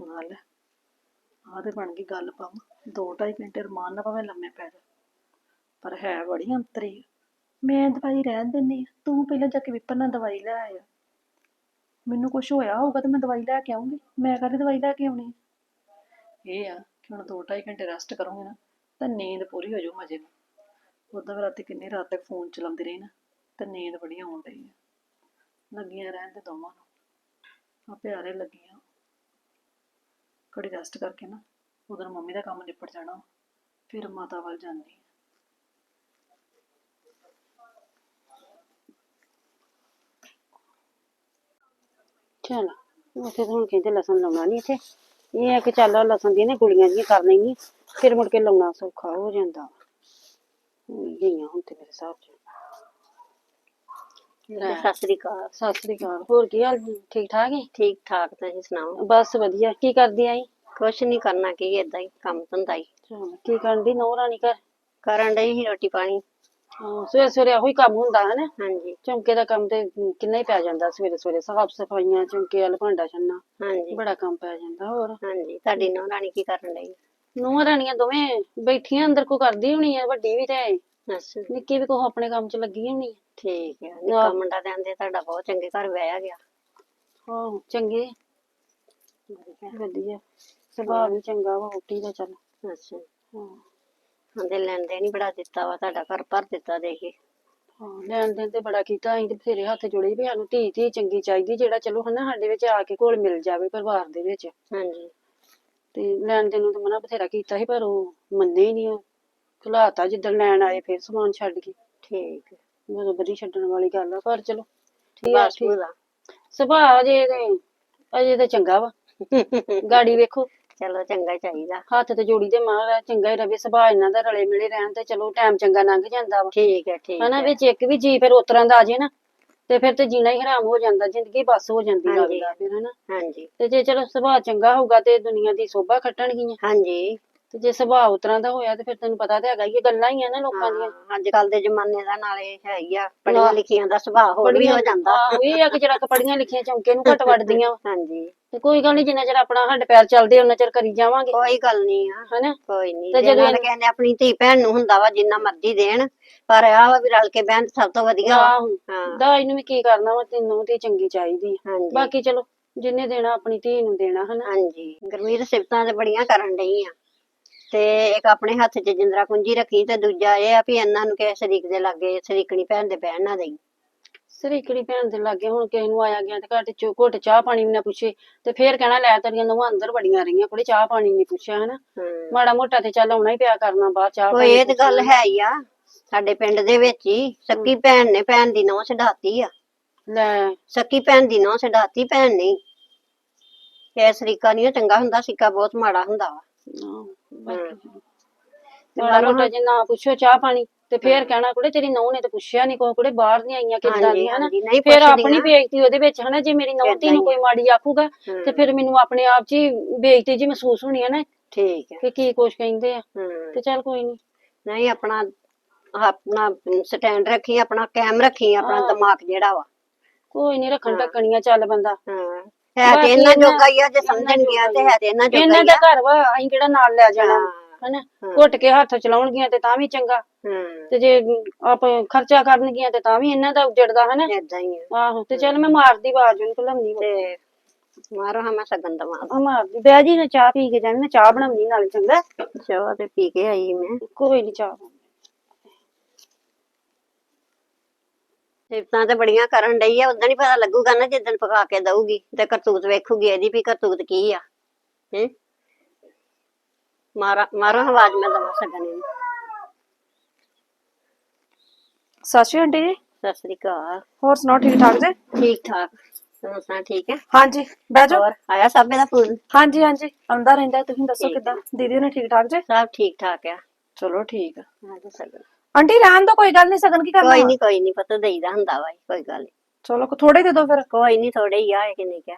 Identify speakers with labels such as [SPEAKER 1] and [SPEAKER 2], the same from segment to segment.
[SPEAKER 1] ਗੱਲ ਆਹ ਤੇ ਬਣ ਗਈ ਗੱਲ ਪਾਵਾਂ ਦੋ ਢਾਈ ਘੰਟੇ ਰਮਾਨ ਨਾਲ ਭਾਵੇਂ ਲੰਮੇ ਪੈ ਜਾ ਪਰ ਹੈ ਬੜੀ ਅੰਤਰੀ। ਆ। ਮੈਂ ਦਵਾਈ ਰਹਿਣ ਦਿੰਨੀ ਤੂੰ ਪਹਿਲਾਂ ਜਾ ਕੇ ਵਿਪਰ ਨਾਲ ਦਵਾਈ ਲੈ ਆਇਆ। ਮੈਨੂੰ ਕੁਝ ਹੋਇਆ ਹੋਊਗਾ ਤੇ ਮੈਂ ਦਵਾਈ ਲੈ ਕੇ ਆਉਂਗੀ ਮੈਂ ਕਾਹਦੀ ਦਵਾਈ ਲੈ ਕੇ ਆਉਣੀ ਇਹ ਆ ਕਿ ਹੁਣ ਦੋ ਢਾਈ ਘੰਟੇ ਰੈਸਟ ਕਰੂੰਗੀ ਨਾ, ਤਾਂ ਨੀਂਦ ਪੂਰੀ ਹੋ ਜਾਊ ਮਜੇ ਨਾਲ। ਉਦਾਂ ਵੀ ਰਾਤੀ ਕਿੰਨੀ ਰਾਤ ਤੱਕ ਫੋਨ ਚਲਾਉਂਦੀ ਰਹੀ ਨਾ, ਤੇ ਨੀਂਦ ਬੜੀ ਆਉਣ ਡਈ ਆ। ਲੱਗੀਆਂ ਰਹਿਣ ਤੇ ਦੋਵਾਂ ਨੂੰ। ਆ ਪਿਆਰੇ ਲੱਗੀਆਂ। ਘੜੀ ਰੈਸਟ ਕਰਕੇ ਨਾ, ਉਧਰ ਮੰਮੀ ਦਾ ਕੰਮ ਨਿਪਟ ਜਾਣਾ, ਫਿਰ ਮਾਤਾ ਵੱਲ ਜਾਂਦੀ ਆ।
[SPEAKER 2] ਚਲ, ਉੱਥੇ ਤਾਂ ਹੁਣ ਕਹਿੰਦੇ ਲਸਣ ਲਾਉਣਾ ਨਹੀਂ ਇੱਥੇ। ਇਹ ਹੈ ਕਿ ਚੱਲ ਆਹ ਲਸਣ ਦੀਆਂ ਨੇ ਗੁਲੀਆਂ ਜੀਆਂ ਕਰ ਲੈਣੀ ਫਿਰ ਮੁੜ ਕੇ ਲਾਉਣਾ ਸੌਖਾ ਹੋ ਜਾਂਦਾ। ਹੋਈ ਗਈਆਂ ਹੁਣ ਤੇ ਮੇਰੇ ਹਿਸਾਬ ਚ। ਲੈ।
[SPEAKER 3] ਸਤਿ ਸ੍ਰੀ ਅਕਾਲ।
[SPEAKER 2] ਸਤਿ ਸ੍ਰੀ ਅਕਾਲ। ਹੋਰ ਕੀ ਹਾਲ? ਜੀ? ਠੀਕ ਠਾਕ ਹੈ
[SPEAKER 3] ਠੀਕ ਠਾਕ ਤੁਸੀਂ ਸੁਣਾਓ?
[SPEAKER 2] ਬਸ ਵਧੀਆ। ਕੀ ਕਰਦੀ ਆਈ?
[SPEAKER 3] ਕੁਛ ਨਹੀਂ ਕਰਨਾ ਕੀ ਏਦਾਂ ਹੀ ਕੰਮ ਧੰਦਾ ਹੀ
[SPEAKER 2] ਕੀ ਕਰਨ ਦੀ ਨੌ ਰਾਣੀ ਘਰ?
[SPEAKER 3] ਕਰਨ ਡਈ ਸੀ ਰੋਟੀ ਪਾਣੀ।
[SPEAKER 2] ਹਾਂ ਸਵੇਰੇ ਸਵੇਰੇ ਇਹੋ ਹੀ ਕੰਮ ਹੁੰਦਾ ਹੈ ਨਾ
[SPEAKER 3] ਹਾਂਜੀ।
[SPEAKER 2] ਚੌਂਕੇ ਦਾ ਕੰਮ ਤੇ ਕਿੰਨਾ ਹੀ ਪੈ ਜਾਂਦਾ ਸਵੇਰੇ ਸਵੇਰੇ ਸਾਫ਼ ਸਫਾਈਆਂ ਚੌਂਕੇ ਵਾਲ ਭਾਂਡਾ ਛੰਨਾ
[SPEAKER 3] ਹਾਂਜੀ।
[SPEAKER 2] ਬੜਾ ਕੰਮ ਪੈ ਜਾਂਦਾ ਹੋਰ?
[SPEAKER 3] ਹਾਂਜੀ ਤੁਹਾਡੀ ਨੌ ਰਾਣੀ ਕੀ ਕਰਨ ਡਈ?
[SPEAKER 2] ਨੂੰਹਾਂ ਰਾਣੀਆਂ ਦੋਵੇਂ ਬੈਠੀਆਂ ਅੰਦਰ ਕੋ ਕਰਦੀ ਹੋਣੀ ਆ ਵੱਡੀ ਵੀ ਤੇ
[SPEAKER 3] ਅੱਛਾ।
[SPEAKER 2] ਨਿੱਕੀ ਵੀ ਕੋ ਆਪਣੇ ਕੰਮ 'ਚ ਲੱਗੀ ਹੋਣੀ ਆ।
[SPEAKER 3] ਠੀਕ ਹੈ ਨਿੱਕਾ ਮੁੰਡਾ ਤੇ ਆਂਦੇ ਤੁਹਾਡਾ ਬਹੁਤ ਚੰਗੇ ਘਰ ਵਿਆਹਿਆ ਗਿਆ।
[SPEAKER 2] ਹਾਂ ਚੰਗੇ। ਵਧੀਆ ਸੁਭਾਅ ਵੀ ਚੰਗਾ ਵਾ ਵੋਟੀ ਦਾ ਚੱਲ।
[SPEAKER 3] ਅੱਛਾ।
[SPEAKER 2] ਹਾਂ।
[SPEAKER 3] ਆਂਦੇ ਲੈਂਦੇ ਨਹੀਂ ਬੜਾ ਦਿੱਤਾ ਵਾ ਤੁਹਾਡਾ ਘਰ ਭਰ ਦਿੱਤਾ ਦੇ ਕੇ।
[SPEAKER 2] ਹਾਂ ਲੈਣ ਦੇਣ ਤੇ ਬੜਾ ਕੀਤਾ ਅਸੀਂ ਤੇ ਬਥੇਰੇ ਹੱਥ ਜੋੜੇ ਵੀ ਸਾਨੂੰ ਧੀ ਧੀ ਚੰਗੀ ਚਾਹੀਦੀ ਜਿਹੜਾ ਚਲੋ ਹਨਾ ਸਾਡੇ ਵਿੱਚ ਆ ਕੇ ਕੋਲ ਮਿਲ ਜਾਵੇ ਪਰਿਵਾਰ ਦੇ ਵਿੱਚ।
[SPEAKER 3] ਹਾਂਜੀ।
[SPEAKER 2] ਤੇ ਲੈਣ ਦੇਣ ਨੂੰ ਤਾਂ ਮਨਾ ਬਥੇਰਾ ਕੀਤਾ ਸੀ ਪਰ ਉਹ ਮੰਨੇ ਹੀ ਨਹੀਂ ਉਹ ਖਲਾਤਾ ਜਿੱਦਣ ਲੈਣ ਆਏ ਫਿਰ ਸਮਾਨ ਛੱਡ ਕੇ।
[SPEAKER 3] ਠੀਕ। ਹੈ
[SPEAKER 2] ਮੈਨੂੰ ਬੜੀ ਛੱਡਣ ਵਾਲੀ ਗੱਲ ਆ ਪਰ ਚਲੋ ਠੀਕ ਆ ਠੀਕ
[SPEAKER 3] ਉਹਦਾ
[SPEAKER 2] ਸੁਭਾਅ ਅਜੇ ਤੇ ਅਜੇ ਤੇ ਚੰਗਾ ਵਾ। ਗਾੜੀ ਵੇਖੋ।
[SPEAKER 3] ਚਲੋ ਚੰਗਾ ਚਾਹੀਦਾ।
[SPEAKER 2] ਹੱਥ ਤੇ ਜੋੜੀ ਦੇ ਮਾਰ ਚੰਗਾ ਹੀ ਰਵੇ ਸੁਭਾਅ ਇਹਨਾਂ ਦਾ ਰਲੇ ਮਿਲੇ ਰਹਿਣ ਤੇ ਚਲੋ ਟਾਈਮ ਚੰਗਾ ਲੰਘ ਜਾਂਦਾ ਵਾ।
[SPEAKER 3] ਠੀਕ ਹੈ ਠੀਕ
[SPEAKER 2] ਹਨਾ ਵਿੱਚ ਇੱਕ ਵੀ ਜੀ ਫਿਰ ਉਤਰਾਂ ਦਾ ਆ ਜੇ ਨਾ ਤੇ ਫਿਰ ਤੇ ਜੀਣਾ ਹੀ ਹਰਾਮ ਹੋ ਜਾਂਦਾ ਜ਼ਿੰਦਗੀ ਬਸ ਹੋ ਜਾਂਦੀ। ਲੱਗਦਾ ਫਿਰ ਹਨਾ।
[SPEAKER 3] ਹਾਂਜੀ।
[SPEAKER 2] ਤੇ ਜੇ ਚਲੋ ਸੁਭਾਅ ਚੰਗਾ ਹੋਊਗਾ ਤੇ ਦੁਨੀਆ ਦੀ ਸੋਭਾ ਖੱਟਣਗੀਆਂ।
[SPEAKER 3] ਹਾਂਜੀ।
[SPEAKER 2] ਤੇ ਜੇ ਸੁਭਾਅ ਉਤਰਾਂ ਦਾ ਹੋਇਆ ਤੇ ਫਿਰ ਤੈਨੂੰ ਪਤਾ ਤੇ ਹੈਗਾ ਹੀ ਆ, ਗੱਲਾਂ ਹੀ ਆ ਨਾ ਲੋਕਾਂ ਦੀਆਂ।
[SPEAKER 3] ਅੱਜ ਕੱਲ ਦੇ ਜ਼ਮਾਨੇ ਦਾ ਨਾਲੇ ਹੈ ਹੀ ਆ ਪੜ੍ਹੀਆਂ ਲਿਖੀਆਂ ਦਾ ਸੁਭਾਅ ਹੋਰ ਵੀ ਹੋ ਜਾਂਦਾ।
[SPEAKER 2] ਆਹੋ, ਇਹ ਆ ਕਿ ਜਰਾ ਪੜੀਆਂ ਲਿਖੀਆਂ ਚੌਂਕੇ ਨੂੰ ਘਟ ਵੜਦੀਆਂ।
[SPEAKER 3] ਹਾਂਜੀ।
[SPEAKER 2] ਤੇ ਕੋਈ ਗੱਲ ਨਹੀਂ ਜਿੰਨਾ ਚਿਰ ਆਪਣਾ ਹੱਡ ਪੈਰ ਚੱਲਦੇ ਉਹਨਾਂ ਚਿਰ ਕਰੀ ਜਾਵਾਂਗੇ।
[SPEAKER 3] ਕੋਈ ਗੱਲ ਨਹੀਂ ਆ।
[SPEAKER 2] ਹਨਾ?
[SPEAKER 3] ਕੋਈ ਨਹੀਂ
[SPEAKER 2] ਤੇ ਜਦੋਂ
[SPEAKER 3] ਕਹਿੰਦੇ ਆਪਣੀ ਧੀ ਭੈਣ ਨੂੰ ਹੁੰਦਾ ਵਾ ਜਿੰਨਾ ਮਰਜ਼ੀ ਦੇਣ ਪਰ ਆਹ ਵਾ ਵੀ ਰਲ ਕੇ ਬਹਿਣ ਸਭ ਤੋਂ ਵਧੀਆ ਵਾ। ਹਾਂ।
[SPEAKER 2] ਦਾਜ ਨੂੰ ਵੀ ਕੀ ਕਰਨਾ ਵਾ ਤੈਨੂੰ ਤੇ ਚੰਗੀ ਚਾਹੀਦੀ ਬਾਕੀ ਚਲੋ ਜਿੰਨੇ ਦੇਣਾ ਆਪਣੀ ਧੀ ਨੂੰ ਦੇਣਾ ਹਨਾ?
[SPEAKER 3] ਹਾਂਜੀ। ਗੁਰਮੀਤ ਸਿਫਤਾਂ ਤੇ ਬੜੀਆਂ ਕਰਨ ਡਈ ਆ। ਤੇ ਇੱਕ ਆਪਣੇ ਹੱਥ 'ਚ ਜਿੰਦਰਾ ਕੁੰਜੀ ਰੱਖੀ ਤੇ ਦੂਜਾ ਇਹ ਆ ਵੀ ਇਹਨਾਂ ਨੂੰ ਕਿਸੇ ਸ਼ਰੀਕ ਦੇ ਲਾਗੇ ਸ਼ਰੀਕਣੀ ਭੈਣ ਦੇ ਬਹਿਣ ਨਾ ਦੇਈ।
[SPEAKER 2] ਸਰੀਕੜੀ ਭੈਣ ਦੇ ਲਾਗੇ ਹੁਣ ਕਿਸੇ ਨੂੰ ਆਇਆ ਗਿਆ ਤੇ ਘੱਟ ਚ ਘੁੱਟ ਚਾਹ ਪਾਣੀ ਵੀ ਨਾ ਪੁੱਛੇ ਤੇ ਫੇਰ ਕਹਿਣਾ ਲੈ ਤੇਰੀਆਂ ਨਵਾਂ ਅੰਦਰ ਵੜੀਆਂ ਰਹੀਆਂ ਕੁੜੇ ਚਾਹ ਪਾਣੀ ਨਹੀਂ ਪੁੱਛਿਆ ਹਨਾ?
[SPEAKER 3] ਹਮ।
[SPEAKER 2] ਮਾੜਾ ਮੋਟਾ ਤੇ ਚੱਲ ਆਉਣਾ ਹੀ ਪਿਆ ਕਰਨਾ ਬਾਹਰ ਚਾਹ
[SPEAKER 3] ਕੋਈ ਇਹ ਤੇ ਗੱਲ ਹੈ ਹੀ ਆ ਸਾਡੇ ਪਿੰਡ ਦੇ ਵਿੱਚ ਹੀ ਸੱਕੀ ਭੈਣ ਨੇ ਭੈਣ ਦੀ ਨੌਂ ਛਡਾਤੀ ਆ।
[SPEAKER 2] ਲੈ।
[SPEAKER 3] ਸੱਕੀ ਭੈਣ ਦੀ ਨੌਂ ਛਡਾਤੀ ਭੈਣ ਨੇ। ਇਹ ਸਰੀਕਾ ਨਹੀਂ ਚੰਗਾ ਹੁੰਦਾ ਸਿੱਕਾ ਬਹੁਤ ਮਾੜਾ ਹੁੰਦਾ ਵਾ।
[SPEAKER 2] ਆਹ, ਤੇ ਮਾੜਾ ਮੋਟਾ ਜੇ ਨਾ ਪੁੱਛੋ ਚਾਹ ਪਾਣੀ। ਤੇ ਫੇਰ ਕਹਿਣਾ ਕੁੜੇ ਤੇਰੀ ਨੌਂ ਨੇ ਤੇ ਪੁੱਛਿਆ ਨਹੀਂ ਕੋਈ ਕੁੜੇ ਬਾਹਰ ਦੀਆਂ ਆਈਆਂ ਕਿੱਦਾਂ ਦੀਆਂ ਹਨਾ?
[SPEAKER 3] ਨਹੀਂ
[SPEAKER 2] ਫੇਰ। ਆਪਣੀ ਬੇਇੱਜ਼ਤੀ ਉਹਦੇ ਵਿੱਚ ਹਨਾ? ਜੇ ਮੇਰੀ ਨੌਂ ਨੂੰ ਕੋਈ ਮਾੜੀ ਆਖੂਗਾ ਤੇ ਫਿਰ ਮੈਨੂੰ ਆਪਣੇ ਆਪ 'ਚ ਹੀ ਬੇਇੱਜ਼ਤੀ ਜੀ ਮਹਿਸੂਸ ਹੋਣੀ ਹੈ ਨਾ।
[SPEAKER 3] ਠੀਕ ਹੈ
[SPEAKER 2] ਕਿ ਕੀ ਕੁਛ ਕਹਿੰਦੇ ਆ। ਤੇ ਚੱਲ ਕੋਈ ਨਹੀਂ
[SPEAKER 3] ਨਹੀਂ ਆਪਣਾ ਆਪਣਾ ਸਟੈਂਡ ਰੱਖੀ ਆਪਣਾ ਕੈਮ ਰੱਖੀ ਆਪਣਾ ਦਿਮਾਗ ਜਿਹੜਾ ਵਾ।
[SPEAKER 2] ਕੋਈ ਨਹੀਂ ਰੱਖਣ ਟੱਕਣੀਆਂ ਚੱਲ ਬੰਦਾ।
[SPEAKER 3] ਹਾਂ। ਹੈ ਤੇ ਇਹਨਾਂ ਜੋਗਾ ਹੀ ਆ ਜੇ ਸਮਝਣ ਗਿਆ ਤੇ ਹੈ ਤੇ ਇਹਨਾਂ ਜੋਗਾ
[SPEAKER 2] ਇਹਨਾਂ
[SPEAKER 3] ਹੀ
[SPEAKER 2] ਦਾ
[SPEAKER 3] ਆ।
[SPEAKER 2] ਘਰ ਵਾ ਅਸੀਂ ਕਿਹੜਾ ਨਾਲ ਲੈ ਜਾਣਾ ਹਨਾ? ਘੁੱਟ ਕੇ ਹੱਥ ਚਲਾਉਣਗੀਆਂ ਤੇ ਤਾਂ ਵੀ ਚੰਗਾ।
[SPEAKER 3] ਹਮ
[SPEAKER 2] ਤੇ ਜੇ ਆਪ ਖਰਚਾ ਕਰਨਗੀਆਂ ਤੇ ਤਾਂ ਵੀ ਇਹਨਾਂ ਦਾ ਉਜੜਦਾ ਹਨਾ?
[SPEAKER 3] ਏਦਾਂ ਹੀ ਆ।
[SPEAKER 2] ਆਹੋ ਤੇ ਚੱਲ ਮੈਂ ਮਾਰਦੀ ਆਵਾਜ਼ ਉਹਨੂੰ ਘਲਮਨੀ
[SPEAKER 3] ਤੇ ਮਾਰੋ ਹਾਂ ਮੈਂ ਸਗਨ ਦਵਾਂ
[SPEAKER 2] ਆ ਮਾਰਦੀ। ਬਹਿ ਜੀ ਚਾਹ ਪੀ ਕੇ ਜਾਣੀ ਮੈਂ ਚਾਹ ਬਣਾਉਣੀ ਨਾਲ ਚੰਗਾ?
[SPEAKER 3] ਚਾਹ ਤੇ ਪੀ ਕੇ ਆਈ ਮੈਂ।
[SPEAKER 2] ਕੋਈ ਨਹੀਂ ਚਾਹ
[SPEAKER 3] ਸਿਫਤਾਂ ਤੇ ਬੜੀਆਂ ਕਰਨ ਡਈ ਆ ਉਦੋਂ ਹੀ ਪਤਾ ਲੱਗੂਗਾ ਨਾ ਜਿੱਦਣ ਪਕਾ ਕੇ ਦਊਗੀ ਤੇ ਕਰਤੂਤ ਵੇਖੂਗੀ ਇਹਦੀ ਵੀ ਕਰਤੂਤ ਕੀ ਆ ਹੈ? ਮਾਰਾ ਮਾਰੋ ਆਵਾਜ਼ ਮੈਂ ਦਵਾਂ ਸਗਨ ਇਹਨੂੰ
[SPEAKER 1] ਸਤਿ ਸ਼੍ਰੀ ਆਂਟੀ ਜੀ।
[SPEAKER 3] ਸਤਿ ਸ੍ਰੀ ਅਕਾਲ।
[SPEAKER 1] ਹੋਰ ਸੁਣਾਓ ਠੀਕ ਠਾਕ ਜੀ?
[SPEAKER 3] ਠੀਕ ਠਾਕ ਸੁਣਾ ਠੀਕ ਹੈ?
[SPEAKER 1] ਹਾਂਜੀ ਬਹਿ ਜਾਓ।
[SPEAKER 3] ਹੋਰ ਆਇਆ ਸਾਬੇ ਦਾ ਫੋਨ?
[SPEAKER 1] ਹਾਂਜੀ ਹਾਂਜੀ ਆਉਂਦਾ ਰਹਿੰਦਾ ਤੁਸੀਂ ਦੱਸੋ ਕਿੱਦਾਂ? ਦੀਦੀ ਨੇ ਠੀਕ ਠਾਕ ਜੀ?
[SPEAKER 3] ਸਭ ਠੀਕ ਠਾਕ ਆ।
[SPEAKER 1] ਚਲੋ ਠੀਕ ਆ।
[SPEAKER 3] ਆ ਜਾ
[SPEAKER 1] ਆਂਟੀ ਰਹਿਣ ਦੋ ਕੋਈ ਗੱਲ ਨਹੀਂ ਸਗਨ ਕੀ ਕਰਨਾ
[SPEAKER 3] ਕੋਈ ਨਹੀਂ ਕੋਈ ਨਹੀਂ ਪਤਾ ਦੇਈਦਾ ਹੁੰਦਾ ਵਾ ਕੋਈ ਗੱਲ ਨੀ।
[SPEAKER 1] ਚਲੋ ਥੋੜੇ ਦੇ ਦਿਓ ਫਿਰ।
[SPEAKER 3] ਕੋਈ ਨਹੀਂ ਥੋੜੇ ਹੀ ਆ ਕਿ ਨਹੀਂ ਕਿਹਾ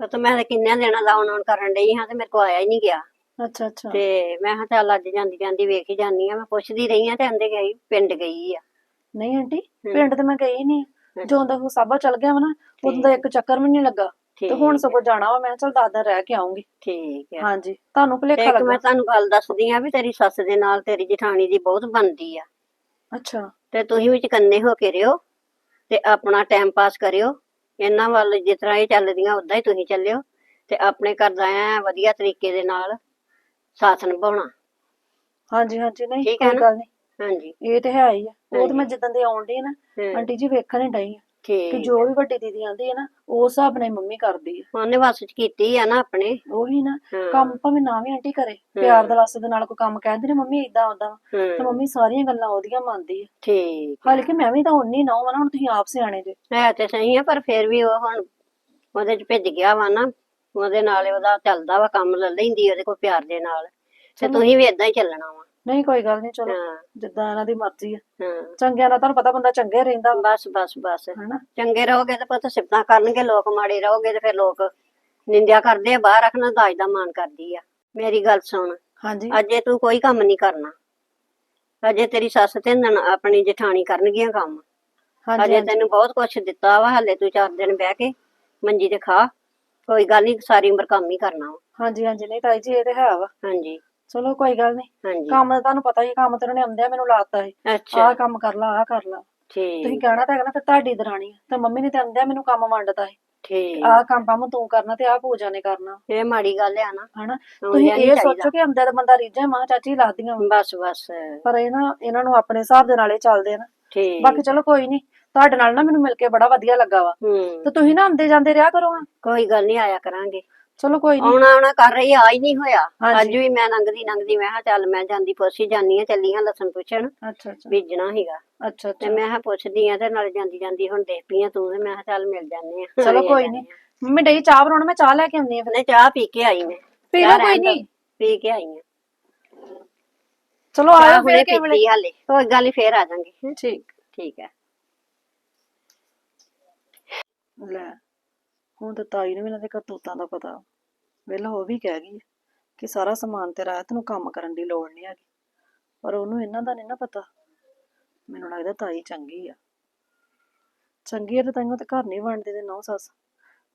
[SPEAKER 3] ਪਤਾ ਮੈਂ ਤਾਂ ਕਿੰਨਿਆਂ ਦਿਨਾਂ ਦਾ ਆਉਣ ਕਰਨ ਡਈ ਹਾਂ ਤੇ ਮੇਰੇ ਕੋ ਆਇਆ ਹੀ ਨਹੀਂ ਗਿਆ।
[SPEAKER 1] ਅੱਛਾ ਅੱਛਾ।
[SPEAKER 3] ਤੇ ਮੈਂ ਕਿਹਾ ਚੱਲ ਅੱਜ ਜਾਂਦੀ ਜਾਂਦੀ ਵੇਖ ਹੀ ਜਾਨੀ ਆ ਮੈਂ ਪੁੱਛਦੀ ਰਹੀ ਆ ਤੇ ਆਂਦੇ ਗਈ ਪਿੰਡ ਗਈ ਆ।
[SPEAKER 1] ਨਹੀਂ ਆਂਟੀ ਪਿੰਡ ਤੇ ਮੈਂ ਗਈ ਨਹੀਂ ਜਦੋਂ ਦਾ ਸਾਬਾ ਚਲ ਗਿਆ ਵਾ ਨਾ ਉਦੋਂ ਦਾ ਇੱਕ ਚੱਕਰ ਵੀ ਨਹੀਂ ਲੱਗਾ। ਤੇ ਹੁਣ ਸਗੋਂ ਜਾਣਾ ਵਾ ਮੈਂ ਚਲ ਦਸ ਦਿਨ ਰਹਿ ਕੇ ਆਉਂਗੀ।
[SPEAKER 3] ਠੀਕ ਹੈ।
[SPEAKER 1] ਹਾਂਜੀ ਤੁਹਾਨੂੰ ਭੁਲੇਖਾ
[SPEAKER 3] ਇੱਕ
[SPEAKER 1] ਲੱਗਾ?
[SPEAKER 3] ਮੈਂ ਤੁਹਾਨੂੰ ਗੱਲ ਦੱਸਦੀ ਆ ਵੀ ਤੇਰੀ ਸੱਸ ਦੇ ਨਾਲ ਤੇਰੀ ਜਠਾਣੀ ਦੀ ਬਹੁਤ ਬਣਦੀ ਆ।
[SPEAKER 1] ਅੱਛਾ।
[SPEAKER 3] ਤੇ ਤੁਸੀਂ ਵੀ ਚਕੰਨੇ ਹੋ ਕੇ ਰਿਓ ਤੇ ਆਪਣਾ ਟਾਈਮ ਪਾਸ ਕਰਿਓ। ਇਹਨਾਂ ਵੱਲ ਜਿਸ ਤਰ੍ਹਾਂ ਇਹ ਚੱਲਦੀਆਂ ਉਦਾਂ ਹੀ ਤੁਸੀਂ ਚੱਲਿਓ ਤੇ ਆਪਣੇ ਘਰ ਦਾ ਐ ਵਧੀਆ ਤਰੀਕੇ ਦੇ ਨਾਲ ਸਾਥ ਨਿਭਾਉਣਾ।
[SPEAKER 1] ਹਾਂਜੀ ਹਾਂਜੀ ਨਹੀਂ ਕੋਈ? ਗੱਲ ਨਹੀਂ।
[SPEAKER 3] ਹਾਂਜੀ।
[SPEAKER 1] ਇਹ ਤੇ ਹੈ ਹੀ ਆ। ਉਹ ਤੇ ਮੈਂ। ਜਿੱਦਾਂ ਦੇ ਆਉਣ ਡਈ ਨਾ ਆਂਟੀ ਜੀ ਵੇਖਣ ਡਈ ਆ। ਕਿ
[SPEAKER 3] ਠੀਕ
[SPEAKER 1] ਜੋ ਵੀ ਵੱਡੀ ਦੀਦੀ ਆਂਦੀ ਹੈ ਨਾ ਉਸ ਹਿਸਾਬ ਨਾਲ ਹੀ ਮੰਮੀ ਕਰਦੀ ਆ।
[SPEAKER 3] ਉਹਨੇ ਵਸ ਚ ਕੀਤੀ ਆ ਨਾ ਆਪਣੇ।
[SPEAKER 1] ਉਹੀ ਨਾ
[SPEAKER 3] ਹਾਂ,
[SPEAKER 1] ਕੰਮ ਭਾਵੇਂ ਨਾ ਵੀ ਆਂਟੀ ਕਰੇ ਪਿਆਰ ਦੇ ਵਾਸਤੇ ਦੇ ਨਾਲ ਕੋਈ ਕੰਮ ਕਹਿੰਦੇ ਨੇ ਮੰਮੀ ਇਦਾਂ ਉਦਾਂ ਤੇ ਮੰਮੀ ਸਾਰੀਆਂ ਗੱਲਾਂ ਉਹਦੀਆਂ ਮੰਨਦੀ ਆ।
[SPEAKER 3] ਠੀਕ
[SPEAKER 1] ਹਾਲੇ ਕਿ ਮੈਂ ਵੀ ਤਾਂ ਉਨੀ ਨਾ ਹਾਂ ਹੁਣ ਤੁਸੀਂ ਆਪ ਸਿਆਣੇ ਜੇ।
[SPEAKER 3] ਹੈ ਤੇ ਸਹੀ ਆ ਪਰ ਫਿਰ ਵੀ ਉਹ ਹੁਣ ਉਹਦੇ ਚ ਭਿੱਜ ਗਿਆ ਵਾ ਨਾ ਉਹਦੇ ਨਾਲ ਹੀ ਉਹਦਾ ਚੱਲਦਾ ਵਾ ਕੰਮ ਲੈ ਲੈਂਦੀ ਉਹਦੇ ਕੋਲ ਪਿਆਰ ਦੇ ਨਾਲ। ਤੇ। ਤੁਸੀਂ ਵੀ ਇਦਾਂ ਹੀ ਚੱਲਣਾ ਵਾ।
[SPEAKER 1] ਨਹੀਂ ਕੋਈ ਗੱਲ ਨਹੀਂ ਚਲੋ
[SPEAKER 3] ਹਾਂ।
[SPEAKER 1] ਜਿੱਦਾਂ ਇਹਨਾਂ ਦੀ ਮਰਜ਼ੀ ਆ।
[SPEAKER 3] ਹਾਂ।
[SPEAKER 1] ਚੰਗਿਆਂ ਨਾਲ ਤੁਹਾਨੂੰ ਪਤਾ ਬੰਦਾ ਚੰਗੇ ਰਹਿੰਦਾ।
[SPEAKER 3] ਬਸ ਬਸ ਬਸ।
[SPEAKER 1] ਹਨਾ?
[SPEAKER 3] ਚੰਗੇ ਰਹੋਗੇ ਤਾਂ ਪਤਾ ਸਿਫਤਾਂ ਕਰਨਗੇ ਲੋਕ ਮਾੜੇ ਰਹੋਗੇ ਤੇ ਫਿਰ ਲੋਕ ਨਿੰਦਿਆ ਕਰਦੇ ਆ ਬਾਹਰ ਰੱਖਣਾ ਦਾਜ ਦਾ ਮਾਨ ਕਰਦੀ ਆ। ਮੇਰੀ ਗੱਲ ਸੁਣ।
[SPEAKER 1] ਹਾਂਜੀ।
[SPEAKER 3] ਅਜੇ ਤੂੰ ਕੋਈ ਕੰਮ ਨਹੀਂ ਕਰਨਾ। ਅਜੇ ਤੇਰੀ ਸੱਸ ਤੇ ਨਣ ਆਪਣੀ ਜਠਾਣੀ ਕਰਨਗੀਆਂ ਕੰਮ।
[SPEAKER 1] ਹਾਂਜੀ
[SPEAKER 3] ਅਜੇ। ਤੈਨੂੰ ਬਹੁਤ ਕੁਛ ਦਿੱਤਾ ਵਾ ਹਲੇ ਤੂੰ ਚਾਰ ਦਿਨ ਬਹਿ ਕੇ ਮੰਜੀ ਤੇ ਖਾ। ਕੋਈ ਗੱਲ ਨਹੀਂ ਸਾਰੀ ਉਮਰ ਕੰਮ ਹੀ ਕਰਨਾ ਵਾ।
[SPEAKER 1] ਹਾਂਜੀ ਹਾਂਜੀ। ਨਹੀਂ ਤਾਈ ਜੀ ਇਹ ਤੇ ਹੈ ਵਾ।
[SPEAKER 3] ਹਾਂਜੀ।
[SPEAKER 1] ਚਲੋ ਕੋਈ ਗੱਲ ਨਹੀਂ
[SPEAKER 3] ਹਾਂਜੀ।
[SPEAKER 1] ਕੰਮ ਤਾਂ ਤੁਹਾਨੂੰ ਪਤਾ ਹੀ ਆ, ਕੰਮ ਤੇ ਉਹਨੇ ਆਉਂਦਿਆਂ ਮੈਨੂੰ ਲਾਤਾ ਸੀ।
[SPEAKER 3] ਅੱਛਾ।
[SPEAKER 1] ਆਹ ਕੰਮ ਕਰ ਲਾ ਆਹ ਕਰ ਲਾ।
[SPEAKER 3] ਠੀਕ।
[SPEAKER 1] ਤੁਸੀਂ ਕਹਿਣਾ ਤਾਂ ਹੈਗਾ ਨਾ ਫਿਰ ਤੁਹਾਡੀ ਦਰਾਣੀ ਆ। ਤੇ ਮੰਮੀ ਨੇ ਤੇ ਆਉਂਦਿਆਂ ਮੈਨੂੰ ਕੰਮ ਵੰਡਤਾ ਸੀ।
[SPEAKER 3] ਠੀਕ।
[SPEAKER 1] ਆਹ ਕੰਮ ਪਾਮ ਤੂੰ ਕਰਨਾ ਤੇ ਆਹ ਪੂਜਾ ਨੇ ਕਰਨਾ।
[SPEAKER 3] ਇਹ ਮਾੜੀ ਗੱਲ ਆ ਨਾ।
[SPEAKER 1] ਹਨਾ? ਤੁਸੀਂ ਇਹ। ਸੋਚੋ ਕਿ ਦਾ ਬੰਦਾ ਰੀਝਾਂ ਮਾਂ ਚਾਚੀ ਲੱਗਦੀਆਂ ਵਾਂ।
[SPEAKER 3] ਬਸ ਬਸ।
[SPEAKER 1] ਪਰ ਇਹ ਨਾ ਇਹਨਾਂ ਨੂੰ ਆਪਣੇ ਹਿਸਾਬ ਦੇ ਨਾਲੇ ਚੱਲਦੇ ਆ ਨਾ।
[SPEAKER 3] ਠੀਕ।
[SPEAKER 1] ਬਾਕੀ ਚਲੋ ਕੋਈ ਨਹੀਂ ਤੁਹਾਡੇ ਨਾਲ ਨਾ ਮੈਨੂੰ ਮਿਲ ਕੇ ਬੜਾ ਵਧੀਆ ਲੱਗਾ ਵਾ।
[SPEAKER 3] ਹੂੰ।
[SPEAKER 1] ਤੇ ਤੁਸੀਂ ਨਾ ਆਉਂਦੇ ਜਾਂਦੇ ਰਿਹਾ ਕਰੋ ਹਾਂ
[SPEAKER 3] ਕੋਈ ਗੱਲ ਨਹੀਂ ਆਇਆ ਕਰਾਂਗੇ।
[SPEAKER 1] ਚਲੋ ਕੋਈ ਨਹੀਂ
[SPEAKER 3] ਆਉਣਾ ਆਉਣਾ ਕਰ ਰਹੀ ਆ, ਨਹੀਂ ਹੋਇਆ।
[SPEAKER 1] ਹਾਂਜੀ।
[SPEAKER 3] ਅੱਜ ਵੀ ਮੈਂ ਲੰਘਦੀ ਲੰਘਦੀ ਮੈਂ ਕਿਹਾ ਚੱਲ ਮੈਂ ਜਾਂਦੀ ਪੁੱਛੀ ਜਾਨੀ ਆ ਚੱਲੀ ਹਾਂ ਲਸਣ ਪੁੱਛਣ
[SPEAKER 1] ਅੱਛਾ ਅੱਛਾ।
[SPEAKER 3] ਬੀਜਣਾ ਸੀਗਾ।
[SPEAKER 1] ਅੱਛਾ
[SPEAKER 3] ਤੇ
[SPEAKER 1] ਅੱਛਾ
[SPEAKER 3] ਮੈਂ ਕਿਹਾ ਪੁੱਛਦੀ ਆ ਤੇ ਨਾਲ ਜਾਂਦੀ ਜਾਂਦੀ ਹੁਣ ਦੇਖ ਪਈ ਆ ਤੂੰ ਤੇ ਮੈਂ ਕਿਹਾ ਚੱਲ ਮਿਲ ਜਾਂਦੇ ਆ।
[SPEAKER 1] ਚਲੋ ਕੋਈ ਨਹੀਂ ਮੰਮੀ ਡਈ ਚਾਹ ਬਣਾਉਣਾ ਮੈਂ ਚਾਹ ਲੈ ਕੇ ਆਉਂਦੀ ਆ ਫਿਰ।
[SPEAKER 3] ਨਹੀਂ ਚਾਹ ਪੀ ਕੇ ਆਈ ਮੈਂ।
[SPEAKER 1] ਪੀ
[SPEAKER 3] ਚਾਹ
[SPEAKER 1] ਕੋਈ
[SPEAKER 3] ਰਹਿਣ ਦਿਓ।
[SPEAKER 1] ਨਹੀਂ
[SPEAKER 3] ਪੀ ਕੇ ਆਈ ਆ।
[SPEAKER 1] ਚਲੋ ਆਇਓ
[SPEAKER 3] ਹੁਣੇ
[SPEAKER 1] ਫਿਰ ਕਿਵੇਂ
[SPEAKER 3] ਪੀਤੀ ਹਾਲੇ। ਕੋਈ ਗੱਲ ਨਹੀਂ ਫੇਰ ਆ ਜਾਾਂਗੇ।
[SPEAKER 1] ਠੀਕ।
[SPEAKER 3] ਠੀਕ ਹੈ
[SPEAKER 1] ਲੈ ਹੁਣ ਤਾਂ ਤਾਈ ਨੂੰ ਵੀ ਇਹਨਾਂ ਦੇ ਕਰਤੂਤਾਂ ਦਾ ਪਤਾ। ਵੇਲਾ ਉਹ ਵੀ ਕਹਿ ਗਈ ਕਿ ਸਾਰਾ ਸਮਾਨ ਤੇਰਾ ਹੈ ਤੈਨੂੰ ਕੰਮ ਕਰਨ ਦੀ ਲੋੜ ਨਹੀਂ ਹੈਗੀ। ਪਰ ਉਹਨੂੰ ਇਹਨਾਂ ਦਾ ਨਹੀਂ ਨਾ ਪਤਾ। ਮੈਨੂੰ ਲੱਗਦਾ ਤਾਈ ਚੰਗੀ ਆ। ਚੰਗੀ ਆ ਤੇ ਤਾਈਓ ਤੇ ਘਰ ਨਹੀਂ ਵੰਡਦੇ ਤੇ ਨੌ ਸੱਸ।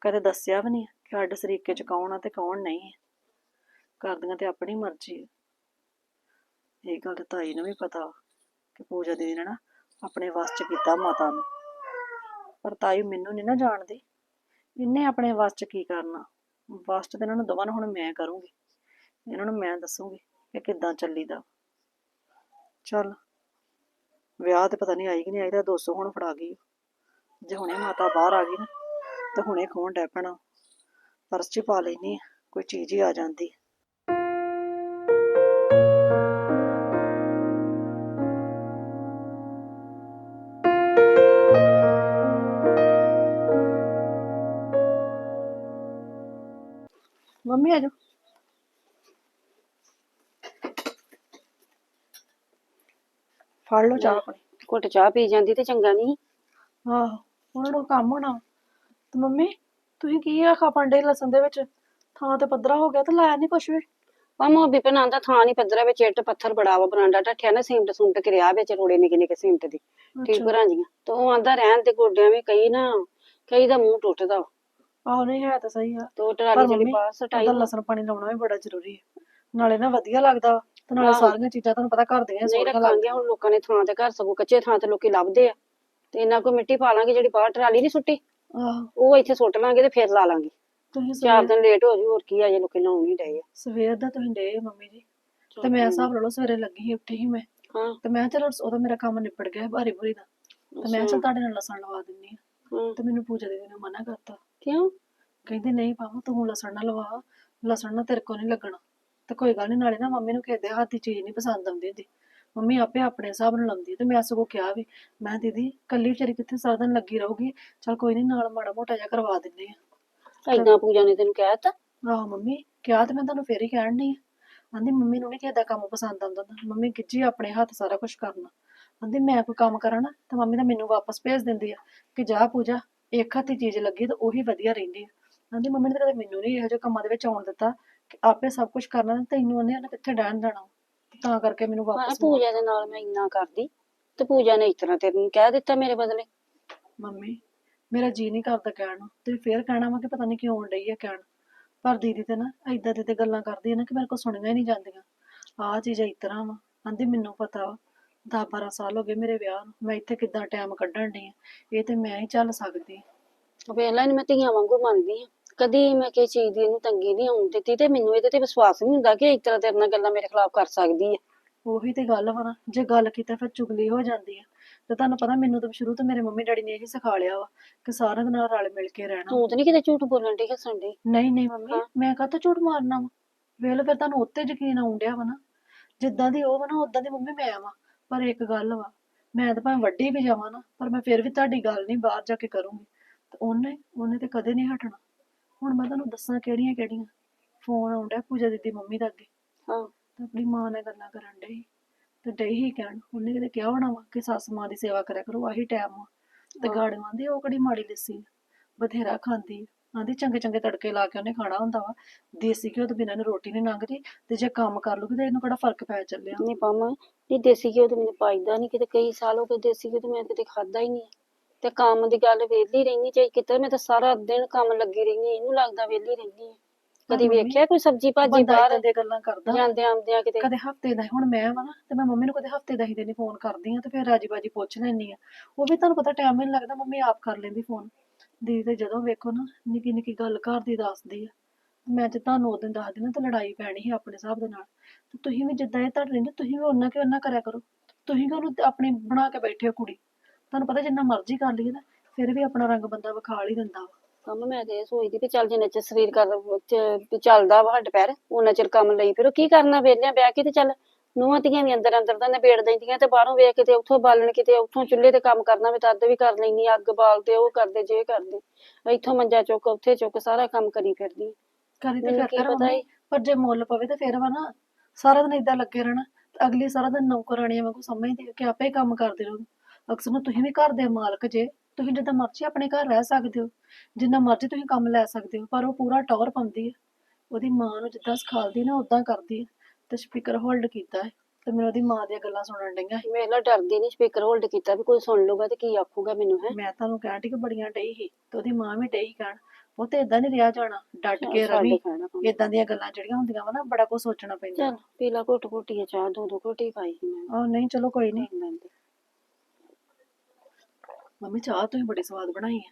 [SPEAKER 1] ਕਦੇ ਦੱਸਿਆ ਵੀ ਨਹੀਂ ਕਿ ਸਾਡੇ ਸਰੀਕੇ ਚ ਕੌਣ ਆ ਤੇ ਕੌਣ ਨਹੀਂ ਕਰਦੀਆਂ ਤੇ ਆਪਣੀ ਮਰਜ਼ੀ ਹੈ ਇਹ ਗੱਲ ਤਾਂ ਤਾਈ ਨੂੰ ਵੀ ਪਤਾ ਕਿ ਪੂਜਾ ਦੀਦੀ ਨੇ ਨਾ ਆਪਣੇ ਵੱਸ ਚ ਕੀਤਾ ਮਾਤਾ ਨੂੰ। ਪਰ ਤਾਈ ਮੈਨੂੰ ਨਹੀਂ ਨਾ ਜਾਣਦੀ। ਇਹਨੇ ਆਪਣੇ ਵੱਸ ਚ ਕੀ ਕਰਨਾ? ਵੱਸ ਤੇ ਇਹਨਾਂ ਨੂੰ ਦੋਵਾਂ ਨੂੰ ਹੁਣ ਮੈਂ ਕਰੂੰਗੀ। ਇਹਨਾਂ ਨੂੰ ਮੈਂ ਦੱਸੂਗੀ ਕਿ ਕਿੱਦਾਂ ਚੱਲੀਦਾ। ਚੱਲ, ਵਿਆਹ ਤੇ ਪਤਾ ਨਹੀਂ ਆਈ ਕਿ ਨਹੀਂ ਆਈ ਤਾਂ 200 ਹੁਣ ਫੜਾ ਗਈ। ਜੇ ਹੁਣੇ ਮਾਤਾ ਬਾਹਰ ਆ ਗਈ ਨਾ, ਤਾਂ ਹੁਣੇ ਖੋਣ ਡੈ ਪੈਣਾ। ਪਰਸ ਚ ਪਾ ਲੈਣੀ ਕੋਈ ਚੀਜ਼ ਹੀ ਆ ਜਾਂਦੀ। ਫੜ ਲਓ ਚਾਹ ਆਪਣੀ
[SPEAKER 2] ਘੁੱਟ ਚਾਹ ਪੀ ਜਾਂਦੀ ਤੇ ਚੰਗਾ ਨਹੀਂ।
[SPEAKER 1] ਆਹੋ ਉਹਨਾਂ ਨੂੰ ਕੰਮ ਹੋਣਾ। ਤੇ ਮੰਮੀ ਤੁਸੀਂ ਕੀ ਆਖਾ ਪੰਡੇ ਲਸਣ ਦੇ ਵਿੱਚ? ਥਾਂ ਤੇ ਪੱਧਰਾ ਹੋ ਗਿਆ ਤੇ ਲਾਇਆ ਨਹੀਂ ਕੁਛ ਵੀ?
[SPEAKER 2] ਪਾਮਾ ਬਿਪਨ ਆਂਦਾ ਥਾਂ ਨਹੀਂ ਪੱਧਰਾ ਵਿੱਚ ਇੱਟ ਪੱਥਰ ਬੜਾ ਵਾ ਬਰਾਂਡਾ ਢੱਠਿਆ ਨਾ ਸੀਮਟ ਸੂਮਟ ਕਿਰਿਆ ਵਿੱਚ ਰੋੜੇ ਨਿੱਕੇ ਨਿੱਕੇ ਸੀਮਟ ਦੀ। ਠੀਕ। ਭਰਾਂ ਜੀਆਂ ਤੇ ਉਹ ਆਂਦਾ ਰਹਿਣ ਤੇ ਗੋਡਿਆਂ ਵੀ ਕਈ ਨਾ ਕਈ ਦਾ ਮੂੰਹ ਟੁੱਟਦਾ ਵਾ।
[SPEAKER 1] ਆਹੋ ਨਹੀਂ ਹੈ ਤਾਂ ਸਹੀ ਆ।
[SPEAKER 2] ਤੇ ਉਹ ਟਰਾਲੀ ਜਿਹੜੀ
[SPEAKER 1] ਮੰਮੀ
[SPEAKER 2] ਬਾਹਰ ਸਟਾਈ
[SPEAKER 1] ਲਸਣ ਪਾਣੀ ਲਾਉਣਾ ਵੀ ਬੜਾ ਜ਼ਰੂਰੀ ਹੈ ਨਾਲੇ ਨਾ ਵਧੀਆ ਲੱਗਦਾ ਤੇ ਨਾਲੇ। ਸਾਰੀਆਂ ਚੀਜ਼ਾਂ ਤੁਹਾਨੂੰ ਪਤਾ ਘਰ ਦੀਆਂ
[SPEAKER 2] ਨਹੀਂ
[SPEAKER 1] ਸੋਹਣੀਆਂ
[SPEAKER 2] ਰੱਖਾਂਗੇ
[SPEAKER 1] ਲੱਗਦੀਆਂ।
[SPEAKER 2] ਹੁਣ ਲੋਕਾਂ ਨੇ ਥਾਂ ਤੇ ਘਰ ਸਗੋਂ ਕੱਚੇ ਥਾਂ ਤੇ ਲੋਕੀ ਲੱਭਦੇ ਆ। ਤੇ ਇਹਨਾਂ ਕੋਈ ਮਿੱਟੀ ਪਾ ਲਾਂਗੇ ਜਿਹੜੀ ਬਾਹਰ ਟਰਾਲੀ ਨਹੀਂ ਸੁੱਟੀ
[SPEAKER 1] ਆਹੋ।
[SPEAKER 2] ਉਹ ਇੱਥੇ ਸੁੱਟ ਲਾਂਗੇ ਤੇ ਫਿਰ ਲਾ ਲਾਂਗੇ।
[SPEAKER 1] ਤੁਸੀਂ
[SPEAKER 2] ਚਾਰ
[SPEAKER 1] ਸਵੇਰ
[SPEAKER 2] ਦਿਨ ਲੇਟ ਹੋ ਜੂ ਹੋਰ ਕੀ ਆ ਜੇ ਲੋਕੀ ਲਾਉਣ ਨਹੀਂ ਡਏ ਆ।
[SPEAKER 1] ਸਵੇਰ ਦਾ ਤੁਸੀਂ ਡੇ ਮੰਮੀ ਜੀ। ਤੇ ਮੈਂ ਹਿਸਾਬ ਲਾ ਲਓ ਸਵੇਰੇ ਲੱਗੀ ਸੀ ਉੱਠੀ ਸੀ ਮੈਂ।
[SPEAKER 2] ਹਾਂ।
[SPEAKER 1] ਤੇ ਮੈਂ ਕਿਹਾ ਚਲੋ ਉਹਦਾ ਮੇਰਾ ਕੰਮ ਨਿਬੜ ਗਿਆ ਭਾਰੀ ਭੂਰੀ ਦਾ। ਤੇ ਮੈਂ ਚਲ ਤੁਹਾਡੇ ਨਾਲ ਲਸਣ ਲਵਾ ਦਿੰਨੀ ਆ।
[SPEAKER 2] ਹਾਂ।
[SPEAKER 1] ਤੇ ਮੈਨੂੰ ਪੂਜਾ ਦੀਦੀ ਨੇ ਮਨਾ ਕਰਤਾ।
[SPEAKER 2] ਕਿਉਂ?
[SPEAKER 1] ਕਹਿੰਦੇ ਨਹੀਂ ਪਾਪਾ ਤੂੰ ਲਸਣ ਨਾ ਲਵਾ। ਲਸਣ ਨਾ ਤੇਰੇ ਕੋ ਨਹੀਂ ਲੱਗਣਾ। ਤੇ ਕੋਈ ਗੱਲ ਨਹੀਂ ਨਾਲੇ ਨਾ ਮੰਮੀ ਨੂੰ ਕਿਸੇ ਦੇ ਹੱਥ ਦੀ ਚੀਜ਼ ਨਹੀਂ ਪਸੰਦ ਆਉਂਦੀ ਹੁੰਦੀ। ਮੰਮੀ ਆਪੇ ਆਪਣੇ ਹਿਸਾਬ ਨਾਲ ਲਾਉਂਦੀ ਤੇ ਮੈਂ ਸਗੋਂ ਕਿਹਾ ਵੀ ਮੈਂ ਦੀਦੀ ਕੱਲੀ ਵਿਚਾਰੀ ਕਿੱਥੇ ਸਾਰਾ ਦਿਨ ਲੱਗੀ ਰਹੂਗੀ? ਚਲ ਕੋਈ ਨਹੀਂ ਨਾਲ ਮਾੜਾ ਮੋਟਾ ਜਿਹਾ ਕਰਵਾ ਦਿੰਦੇ ਆ।
[SPEAKER 2] ਏਦਾਂ ਪੂਜਾ ਨੇ ਤੈਨੂੰ ਕਹਿ
[SPEAKER 1] ਆਹੋ ਮੰਮੀ ਕਿਹਾ ਤੇ ਮੈਂ ਤੁਹਾਨੂੰ ਫੇਰ ਹੀ ਕਹਿਣ ਆ। ਆਂਦੀ ਮੰਮੀ ਨੂੰ ਨਹੀਂ ਕਿਸੇ ਦਾ ਕੰਮ ਪਸੰਦ ਆਉਂਦਾ ਮੰਮੀ ਗਿੱਜੀ ਆਪਣੇ ਹੱਥ ਸਾਰਾ ਕੁਝ ਕਰਨਾ। ਆਂਦੀ ਮੈਂ ਕੋਈ ਕੰਮ ਕਰਾਂ ਨਾ ਤਾਂ ਮੰਮੀ ਤਾਂ ਮੈਨੂੰ ਵਾਪਸ ਭੇਜ ਦਿੰਦੀ ਆ ਕਿ ਜਾ ਪੂਜਾ ਇੱਕ ਹੱਥ ਦੀ ਚੀਜ਼ ਲੱਗੀ ਤਾਂ ਉਹੀ ਵਧੀਆ ਰਹਿੰਦੀ ਆ। ਆਂਦੀ ਮੰਮੀ ਨੇ ਕਦੇ ਮੈਨੂੰ ਨਹੀਂ ਇਹੋ ਜਿਹੇ ਕੰਮਾਂ ਦੇ ਵਿੱਚ ਆਉਣ ਦਿੱਤਾ। ਆਪੇ ਸਭ ਕੁਝ ਕਰਨਾ ਤੇ ਤੈਨੂੰ ਉਹਨੇ ਉਹਨੇ ਕਿੱਥੇ ਡਹਿਣ ਦੇਣਾ ਤਾਂ ਕਰਕੇ ਮੈਨੂੰ ਵਾਪਸ ਮੋੜ-
[SPEAKER 2] ਪੂਜਾ ਦੇ ਨਾਲ ਮੈਂ ਇੰਨਾ ਕਰਦੀ ਤੇ ਪੂਜਾ ਨੇ ਇਸ ਤਰ੍ਹਾਂ ਤੈਨੂੰ ਕਹਿ ਦਿੱਤਾ ਮੇਰੇ ਬਦਲੇ।
[SPEAKER 1] ਮੰਮੀ ਮੇਰਾ ਜੀ ਨਹੀਂ ਕਰਦਾ ਕਹਿਣ ਨੂੰ। ਤੁਸੀਂ ਫੇਰ ਕਹਿਣਾ ਵਾ ਕਿ ਪਤਾ ਨਹੀਂ ਕਿਉਂ ਡਈ ਆ ਕਹਿਣ। ਪਰ ਦੀਦੀ ਤੇ ਨਾ ਏਦਾਂ ਦੀ ਤੇ ਗੱਲਾਂ ਕਰਦੀ ਆ ਨਾ ਕਿ ਮੇਰੇ ਕੋਲ ਸੁਣੀਆਂ ਹੀ ਨਹੀਂ ਜਾਂਦੀਆਂ। ਆਹ ਚੀਜ਼ ਇਸ ਤਰ੍ਹਾਂ ਵਾ। ਆਂਦੀ ਮੈਨੂੰ ਪਤਾ ਵਾ 10 12 ਸਾਲ ਹੋ ਗਏ ਮੇਰੇ ਵਿਆਹ ਨੂੰ। ਮੈਂ ਇੱਥੇ ਕਿੱਦਾਂ ਟਾਈਮ ਕੱਢਣ ਡਈ ਆ? ਇਹ ਤੇ ਮੈਂ ਹੀ ਚੱਲ ਸਕਦੀ।
[SPEAKER 2] ਵੇਖ ਲੈ ਮੈਂ ਧੀਆਂ ਵਾਂਗੂ ਮੰਨਦੀ ਆ। ਕਦੀ ਮੈਂ ਕਿਸੇ ਚੀਜ਼ ਦੀ ਇਹਨੂੰ ਤੰਗੀ ਨਹੀਂ ਆਉਣ ਦਿੱਤੀ ਤੇ ਮੈਨੂੰ ਇਹਦੇ ਤੇ ਵਿਸ਼ਵਾਸ ਨਹੀਂ ਹੁੰਦਾ ਕਿ ਇਸ ਤਰ੍ਹਾਂ ਤੇਰੇ ਨਾਲ ਗੱਲਾਂ ਮੇਰੇ ਖਿਲਾਫ ਕਰ ਸਕਦੀ ਹੈ
[SPEAKER 1] ਉਹੀ ਤੇ ਗੱਲ ਵਾ ਨਾ ਜੇ ਗੱਲ ਕੀਤਾ ਫਿਰ ਚੁਗਲੀ ਹੋ ਜਾਂਦੀ ਆ। ਤੇ ਤੁਹਾਨੂੰ ਪਤਾ ਮੈਨੂੰ ਤਾਂ ਸ਼ੁਰੂ ਤੋਂ ਮੇਰੇ ਮੰਮੀ ਡੈਡੀ ਨੇ ਇਹੀ ਸਿਖਾ ਲਿਆ ਵਾ ਕਿ ਸਾਰਿਆਂ ਦੇ ਨਾਲ ਰਲ ਮਿਲ ਕੇ ਰਹਿਣਾ।
[SPEAKER 2] ਤੂੰ ਤਾਂ ਨਹੀਂ ਕਿਤੇ ਝੂਠ ਬੋਲਣ ਦੀ ਹੱਸਣ ਦੀ
[SPEAKER 1] ਨਹੀਂ ਨਹੀਂ ਮੰਮੀ। ਮੈਂ ਕਾਹਤੋਂ ਝੂਠ ਮਾਰਨਾ ਵਾ? ਵੇਖ ਲਓ ਫਿਰ ਤੁਹਾਨੂੰ ਉੱਤੇ ਯਕੀਨ ਆਉਣ ਡਿਆ ਵਾ ਨਾ। ਜਿੱਦਾਂ ਦੀ ਉਹ ਵਾ ਨਾ ਉਦਾਂ ਦੀ ਮੰਮੀ ਮੈਂ ਵਾ। ਪਰ ਇੱਕ ਗੱਲ ਵਾ ਮੈਂ ਤਾਂ ਭਾਵੇਂ ਵੱਡੀ ਵੀ ਜਾਵਾਂ ਨਾ ਪਰ ਮੈਂ ਫਿਰ ਵੀ ਤੁਹਾਡੀ ਗੱਲ ਨਹੀਂ ਬਾਹਰ ਜਾ ਕੇ ਕਰੂੰਗੀ। ਤੇ ਉਹਨੇ ਉਹਨੇ ਤੇ ਕਦੇ ਨਹੀਂ ਹਟਣਾ। ਹੁਣ ਮੈਂ ਤੁਹਾਨੂੰ ਦੱਸਾਂ ਕਿਹੜੀਆਂ ਕਿਹੜੀਆਂ। ਫੋਨ ਡਿਆ ਪੂਜਾ ਦੀਦੀ ਮੰਮੀ ਦਾ ਅੱਗੇ।
[SPEAKER 2] ਹਾਂ।
[SPEAKER 1] ਤੇ ਆਪਣੀ ਮਾਂ ਨਾਲ ਗੱਲਾਂ ਕਰਨ ਡਈ। ਤੇ ਡਈ ਹੀ ਕਹਿਣ ਉਹਨੇ ਕਿਤੇ ਕਿਹਾ ਹੋਣਾ ਵਾ ਕਿ ਸੱਸ ਮਾਂ ਦੀ ਸੇਵਾ ਕਰਿਆ ਕਰੋ ਆਹੀ ਟਾਈਮ ਆ। ਤੇ। ਗਾੜੀਆਂ ਆਂਦੀ ਉਹ ਕਿਹੜੀ ਮਾੜੀ ਲੱਸੀ ਬਥੇਰਾ ਖਾਂਦੀ। ਆਂਦੀ ਚੰਗੇ ਚੰਗੇ ਤੜਕੇ ਲਾ ਕੇ ਉਹਨੇ ਖਾਣਾ ਹੁੰਦਾ ਵਾ। ਦੇਸੀ ਘਿਓ ਤੋਂ ਬਿਨਾਂ ਇਹਨੂੰ ਰੋਟੀ ਨਹੀਂ ਲੰਘਦੀ। ਤੇ ਜੇ ਕੰਮ ਕਰ ਲੂਗੀ ਤੇ ਇਹਨੂੰ ਕਿਹੜਾ ਫ਼ਰਕ ਪੈ ਚੱਲਿਆ?
[SPEAKER 2] ਨਹੀਂ ਪਾਵਾਂ। ਨਹੀਂ ਦੇਸੀ ਘਿਓ ਤੇ ਮੈਨੂੰ ਪਾਈਦਾ ਨਹੀਂ ਕਿਤੇ। ਕਈ ਸਾਲ ਹੋ ਗਏ ਦੇਸੀ ਘਿਓ ਤੇ ਮੈਂ ਕਿਤੇ ਖਾਦਾ ਹੀ ਨਹੀਂ ਤੇ ਕੰਮ ਦੀ ਗੱਲ ਵੇਲੀ ਰਹਿਣੀ ਚਾਹੀ ਕਿਤੇ ਮੈਂ ਤਾਂ ਸਾਰਾ ਦਿਨ ਕੰਮ ਲੱਗੀ ਰਹਿਣੀ ਇਹਨੂੰ ਲੱਗਦਾ ਵੇਲੀ ਰਹਿਣੀ ਕਦੀ ਵੇਖਿਆ ਕੋਈ ਸਬਜੀ ਭਾਜੀ
[SPEAKER 1] ਬੰਦਾ
[SPEAKER 2] ਬਾਹਰ?
[SPEAKER 1] ਏਦਾਂ ਦੀਆਂ ਗੱਲਾਂ ਕਰਦਾ।
[SPEAKER 2] ਜਾਂਦੇ ਆਉਂਦਿਆਂ ਕਿਤੇ।
[SPEAKER 1] ਕਦੇ ਹਫ਼ਤੇ ਦਾ ਹੁਣ ਮੈਂ ਵਾ ਨਾ ਤੇ ਮੈਂ ਮੰਮੀ ਨੂੰ ਕਦੇ ਹਫ਼ਤੇ ਦਾ ਹੀ ਦਿਨ ਫੋਨ ਕਰਦੀ ਆ ਤੇ ਫਿਰ ਰਾਜੀ ਬਾਜੀ ਪੁੱਛ ਲੈਣੀ ਆ ਉਹ ਵੀ ਤੁਹਾਨੂੰ ਪਤਾ ਟਾਈਮ ਨਹੀਂ ਲੱਗਦਾ ਮੰਮੀ ਆਪ ਕਰ ਲੈਂਦੀ ਫੋਨ। ਦੀਦੀ ਤੇ ਜਦੋਂ ਵੇਖੋ ਨਾ ਨਿੱਕੀ ਨਿੱਕੀ ਗੱਲ ਘਰ ਦੀ ਦੱਸਦੀ ਆ। ਮੈਂ ਤੇ ਤੁਹਾਨੂੰ ਉਦੋਂ ਦੱਸਦੀ ਨਾ ਤੇ ਲੜਾਈ ਪੈਣੀ ਸੀ ਆਪਣੇ ਹਿਸਾਬ ਦੇ ਨਾਲ। ਤੇ ਤੁਸੀਂ ਵੀ ਜਿੱਦਾਂ ਇਹ ਤੁਹਾਡੇ ਰਹਿੰਦੇ ਤੁਸੀਂ ਵੀ ਉਹਨਾਂ ਕਿ ਉਹਨਾਂ ਕਰਿਆ ਕਰੋ। ਤੁਸੀਂ ਕਿ ਉਹਨੂੰ ਆਪਣੀ ਬਣਾ ਕੇ ਬੈਠੇ ਹੋ ਕੁੜੀ। ਤੁਹਾਨੂੰ ਪਤਾ ਜਿੰਨਾ ਮਰਜ਼ੀ ਕਰ ਲਈਏ ਨਾ ਫਿਰ ਵੀ ਆਪਣਾ ਰੰਗ ਬੰਦਾ ਵਿਖਾ ਹੀ ਦਿੰਦਾ ਵਾ।
[SPEAKER 2] ਕੰਮ ਮੈਂ ਤੇ ਇਹ ਸੋਚਦੀ ਵੀ ਚੱਲ ਜਿੰਨੇ ਚਿਰ ਸਰੀਰ ਕਰ ਚ- ਵੀ ਚੱਲਦਾ ਵਾ ਹੱਡ ਪੈਰ ਉਹਨਾਂ ਚਿਰ ਕੰਮ ਲਈ ਫਿਰੋ। ਕੀ ਕਰਨਾ ਵੇਲਿਆਂ ਬਹਿ ਕੇ ਤੇ ਚੱਲ ਨੂੰਹਾਂ ਧੀਆਂ ਵੀ ਅੰਦਰ ਅੰਦਰ ਦਾ ਨਿਬੇੜ ਦਿੰਦੀਆਂ ਤੇ ਬਾਹਰੋਂ ਵੇਖ ਕਿਤੇ ਉੱਥੋਂ ਬਾਲਣ ਕਿਤੇ ਉੱਥੋਂ ਚੁੱਲ੍ਹੇ ਤੇ ਕੰਮ ਕਰਨਾ ਵੀ ਤਦ ਵੀ ਕਰ ਲੈਣੀ ਅੱਗ ਬਾਲਦੇ ਉਹ ਕਰਦੇ ਜੇ ਕਰਦੇ। ਇੱਥੋਂ ਮੰਜਾ ਚੁੱਕ ਉੱਥੇ ਚੁੱਕ ਸਾਰਾ ਕੰਮ ਕਰੀ ਫਿਰਦੀ।
[SPEAKER 1] ਕਰੀ ਤੇ
[SPEAKER 2] ਮੈਨੂੰ
[SPEAKER 1] ਫਿਰ
[SPEAKER 2] ਕੀ
[SPEAKER 1] ਕਰ
[SPEAKER 2] ਪਤਾ
[SPEAKER 1] ਮੰਮੀ,
[SPEAKER 2] ਸੀ।
[SPEAKER 1] ਪਰ ਜੇ ਮੁੱਲ ਪਵੇ ਤੇ ਫਿਰ ਵਾ ਨਾ ਸਾਰਾ ਦਿਨ ਏਦਾਂ ਲੱਗੇ ਰਹਿਣਾ ਤੇ ਅਗਲੀ ਸਾਰਾ ਦਿਨ ਨੌਕਰਾਣੀਆਂ ਵਾਂਗੂ ਸਮਝਦੀ ਆ ਕਿ ਆਪੇ ਹੀ ਕੰਮ ਕਰਦੇ ਰਹੋ। ਅਕਸਰ ਨੂੰ ਤੁਸੀਂ ਵੀ ਘਰ ਦੇ ਮਾਲਕ ਜੇ ਤੁਸੀਂ ਜਿੱਦਾਂ ਮਰਜ਼ੀ ਆਪਣੇ ਘਰ ਰਹਿ ਸਕਦੇ ਹੋ ਜਿੰਨਾ ਮਰਜ਼ੀ ਤੁਸੀਂ ਕੰਮ ਲੈ ਸਕਦੇ ਹੋ ਪਰ ਉਹ ਪੂਰਾ ਟੌਰ ਪਾਉਂਦੀ ਹੈ। ਉਹਦੀ ਮਾਂ ਨੂੰ ਜਿੱਦਾਂ ਸਿਖਾਲਦੀ ਨਾ ਉਦਾਂ ਕਰਦੀ ਹੈ। ਤੇ ਸਪੀਕਰ ਹੋਲਡ ਕੀਤਾ ਹੈ ਤੇ ਮੈਨੂੰ ਉਹਦੀ ਮਾਂ ਦੀਆਂ ਗੱਲਾਂ ਸੁਣਨ ਡਈਆਂ।
[SPEAKER 2] ਵੇਖ ਲਾ ਡਰਦੀ ਨਹੀਂ ਸਪੀਕਰ ਹੋਲਡ ਕੀਤਾ ਵੀ ਕੋਈ ਸੁਣ ਲਊਗਾ ਤੇ ਕੀ ਆਖੂਗਾ ਮੈਨੂੰ ਹੈ?
[SPEAKER 1] ਮੈਂ ਤੁਹਾਨੂੰ ਕਹਿਣ ਡਈ ਕਿ ਬੜੀਆਂ ਡਈ ਸੀ ਤੇ ਉਹਦੀ ਮਾਂ ਵੀ ਡਈ ਕਹਿਣ ਉਹ ਤੇ ਇਦਾਂ ਨਹੀਂ ਰਿਹਾ ਜਾਣਾ ਡਟ ਕੇ ਰਵੀ। ਇਦਾਂ ਦੀਆਂ ਗੱਲਾਂ ਜਿਹੜੀਆਂ ਹੁੰਦੀਆਂ ਵਾ ਨਾ ਬੜਾ ਕੁਝ ਸੋਚਣਾ ਪੈਂਦਾ।
[SPEAKER 2] ਚੱਲ ਪੀਲਾ ਘੁੱਟ ਘੁੱਟੀ ਆ ਚਾਹ ਦੋ ਦੋ ਘੁੱਟੀ ਪਾਈ ਮੈਂ।
[SPEAKER 1] ਆਹ ਨਹੀਂ ਚਲੋ ਕੋਈ ਨਹੀਂ ਮੰਮੀ ਚਾਹ ਤੁਸੀਂ ਬੜੀ ਸਵਾਦ ਬਣਾਈ ਆ।